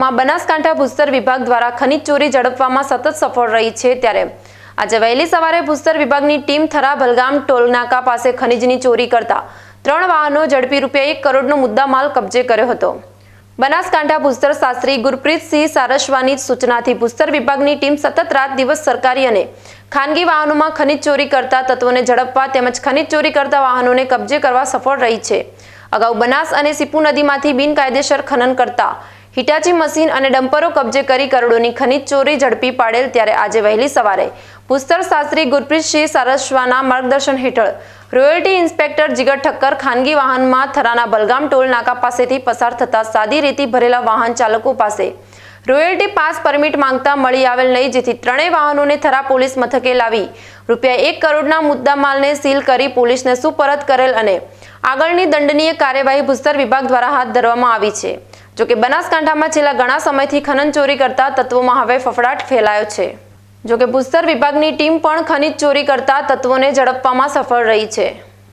બનાસકાંઠા ભૂસ્તર વિભાગ દ્વારા ખનિજ ચોરી ઝડપવામાં સતત સફળ રહી છે ત્યારે આજે વહેલી સવારે ભૂસ્તર વિભાગની ટીમ થરા ભલગામ ટોલનાકા પાસે ખનિજની ચોરી કરતા ત્રણ વાહનો ઝડપી રૂપિયા એક કરોડનો મુદ્દામાલ કબજે કર્યો હતો. બનાસકાંઠા ભૂસ્તર શાસ્ત્રી ગુરપ્રીતસિંહ સારસ્વાની સૂચનાથી ભૂસ્તર વિભાગની ટીમ સતત રાત દિવસ સરકારી અને ખાનગી વાહનોમાં ખનિજ ચોરી કરતા તત્વોને ઝડપવા તેમજ ખનિજ ચોરી કરતા વાહનોને કબજે કરવા સફળ રહી છે. અગાઉ બનાસ અને સિપુ નદીમાંથી બિનકાયદેસર ખનન કરતા હિટાચી મશીન અને ડમ્પરો કબજે કરી કરોડોની ખનિજ ચોરી ઝડપી પાડેલ ત્યારે આજે વહેલી સવારે. ભૂસ્તર શાસ્ત્રી ગુરપ્રીતસિંહ સારસ્વાના માર્ગદર્શન હેઠળ રોયલ્ટી ઇન્સ્પેક્ટર જીગર ઠક્કર ખાનગી વાહનમાં થરાના બલગામ ટોલ નાકા પાસેથી પસાર થતા સાદી રેતી ભરેલા વાહન ચાલકો પાસે રોયલ્ટી પાસ પરમિટ માંગતા મળી આવેલ નહીં, જેથી ત્રણેય વાહનોને થરા પોલીસ મથકે લાવી. રૂપિયા એક કરોડના મુદ્દામાલને સીલ કરી પોલીસને સુપરત કરેલ અને આગળની દંડનીય કાર્યવાહી ભૂસ્તર વિભાગ દ્વારા હાથ ધરવામાં આવી છે. જોકે બનાસકાંઠામાં છેલ્લા ઘણા સમયથી ખનન ચોરી કરતા તત્વોમાં હવે ફફડાટ ફેલાયો છે. જોકે ભૂસ્તર વિભાગની ટીમ પણ ખનિજ ચોરી કરતા તત્વોને ઝડપવામાં સફળ રહી છે.